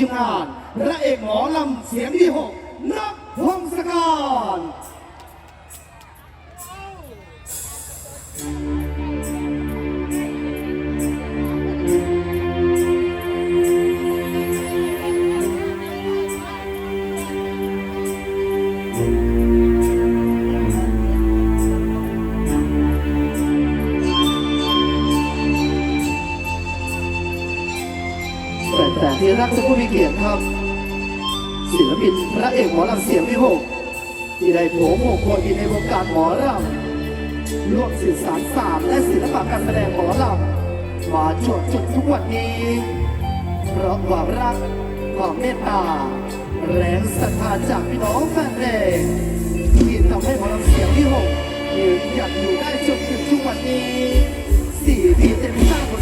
ทีมงานพระเอกหมอลำเสียงที่หกนักพงศกร แต่ที่รักจะผู้มีเกียรติครับศิลปินพระเอกหมอลำเสียงที่หกที่ได้โผล่โผล่คนในวงการหมอลำร่วมสื่อสารศาสตร์และศิลปะการแสดงหมอลำมาจวบจนทุกวันนี้ เพราะความรักความเมตตา แรงศรัทธาจากพี่น้องแฟนเพลงที่ทำให้หมอลำเสียงที่หกยืนหยัดอยู่ได้จนถึงทุกวันนี้สี่ปีเต็มสร้าง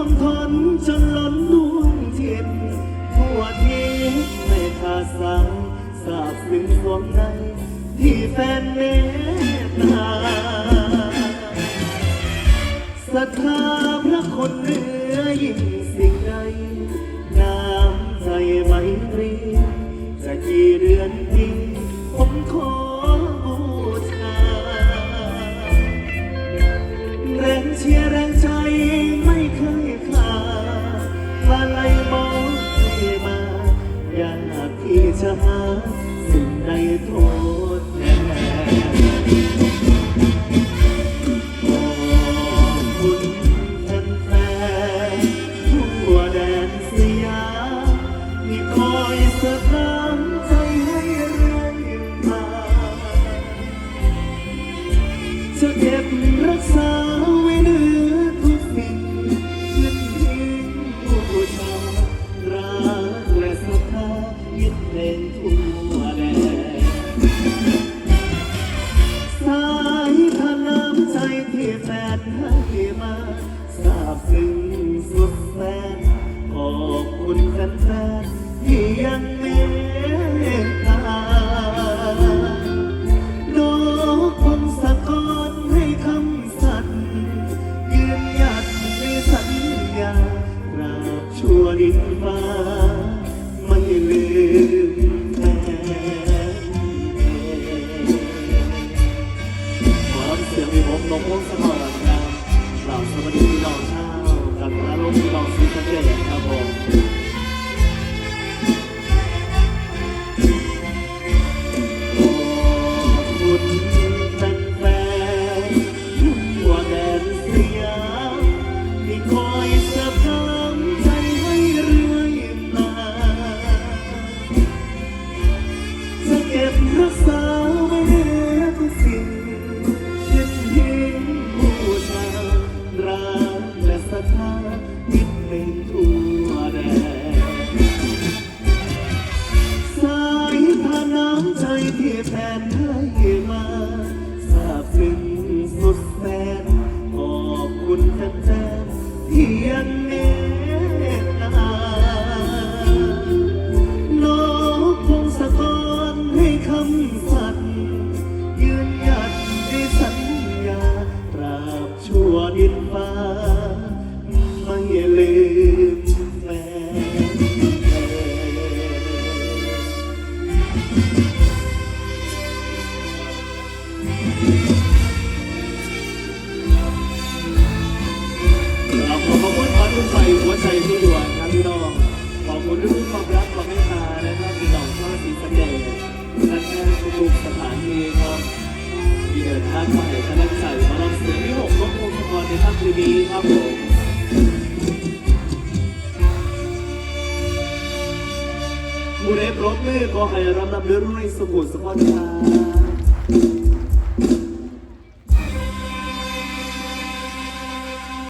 ลังทนทนจนล้นดวงจิตทั่วทิศไม่ขาดสายสาบซึ้งสวงในที่แฟนเมตตาศรัทธาพระคนเหนือยิ่งสิ่งใดน้ำใจไมตรีจะกี่เดือน หาสิ่งใดโทษแทนขอบคุณแฟนๆทั่วแดนสยามที่คอยสะท้านใจให้เรื่อยมาจะเก็บรักษา มาซาบซึ้งสุดแสนขอบคุณแฟนๆที่ยังเม you. ทุกสถานีครับที่เดินทางมาให้กำลังใจมาลองเสียงที่หกก็คงสปอร์ตในค่ำคืนนี้ครับผมผู้ใดปรบมือก็ให้รับรับเรื่องรวยสุขุสุขภาพ